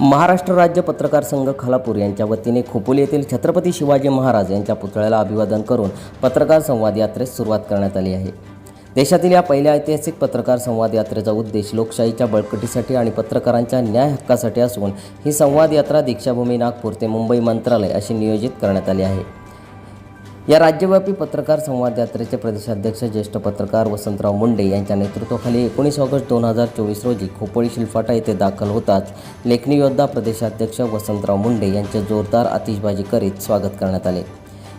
महाराष्ट्र राज्य पत्रकार संघ खालापूर यांच्या वतीने खोपोली येथील छत्रपती शिवाजी महाराज यांच्या पुतळ्याला अभिवादन करून पत्रकार संवाद यात्रेस सुरुवात करण्यात आली आहे. देशातील या पहिल्या ऐतिहासिक पत्रकार संवाद यात्रेचा उद्देश लोकशाहीच्या बळकटीसाठी आणि पत्रकारांच्या न्याय हक्कासाठी असून ही संवाद यात्रा दीक्षाभूमी नागपूर ते मुंबई मंत्रालय अशी नियोजित करण्यात आली आहे. या राज्यव्यापी पत्रकार संवाद यात्रेचे प्रदेशाध्यक्ष ज्येष्ठ पत्रकार वसंतराव मुंडे यांच्या नेतृत्वाखाली एकोणीस ऑगस्ट दोन हजार चोवीस रोजी खोपोळी शिलफाटा येथे दाखल होताच लेखनी योद्धा प्रदेशाध्यक्ष वसंतराव मुंडे यांचे जोरदार आतिषबाजी करीत स्वागत करण्यात आले.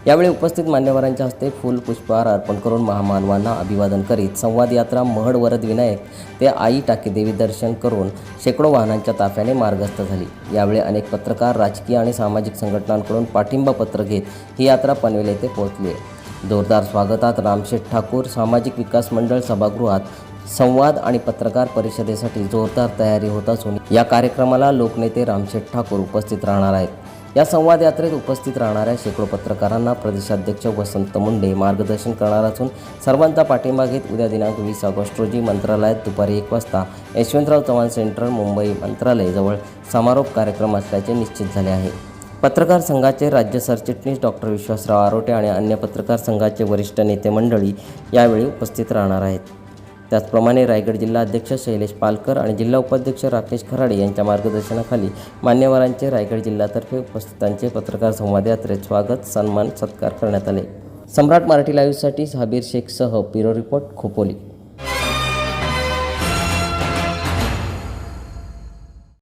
यावेळी उपस्थित मान्यवरांच्या हस्ते फुल पुष्पहार अर्पण करून महामानवांना अभिवादन करीत संवाद यात्रा महड वरद विनायक ते आई टाकी देवी दर्शन करून शेकडो वाहनांच्या ताफ्याने मार्गस्थ झाली. यावेळी अनेक पत्रकार राजकीय आणि सामाजिक संघटनांकडून पाठिंबा पत्र घेत ही यात्रा पनवेल येथे पोहोचली. आहे जोरदार स्वागतात रामशेठ ठाकूर सामाजिक विकास मंडळ सभागृहात संवाद आणि पत्रकार परिषदेसाठी जोरदार तयारी होत असून या कार्यक्रमाला लोकनेते रामशेठ ठाकूर उपस्थित राहणार आहेत. या संवाद यात्रेत उपस्थित राहणाऱ्या शेकडो पत्रकारांना प्रदेशाध्यक्ष वसंत मुंडे मार्गदर्शन करणार असून सर्वांचा पाठिंबा घेत उद्या दिनांक वीस ऑगस्ट रोजी मंत्रालयात दुपारी एक वाजता यशवंतराव चव्हाण सेंटर मुंबई मंत्रालय जवळ समारोप कार्यक्रम असल्याचे निश्चित झाले आहे. पत्रकार संघाचे राज्य सरचिटणीस डॉक्टर विश्वासराव आरोटे आणि अन्य पत्रकार संघाचे वरिष्ठ नेते मंडळी यावेळी उपस्थित राहणार आहेत. त्याचप्रमाणे रायगड जिल्हा अध्यक्ष शैलेश पालकर आणि जिल्हा उपाध्यक्ष राकेश खराडे यांच्या मार्गदर्शनाखाली मान्यवरांचे रायगड जिल्ह्यातर्फे उपस्थितांचे पत्रकार संवाद यात्रेत स्वागत सन्मान सत्कार करण्यात आले. सम्राट मराठी लाईव्हसाठी साबीर शेखसह पिरो रिपोर्ट खोपोली.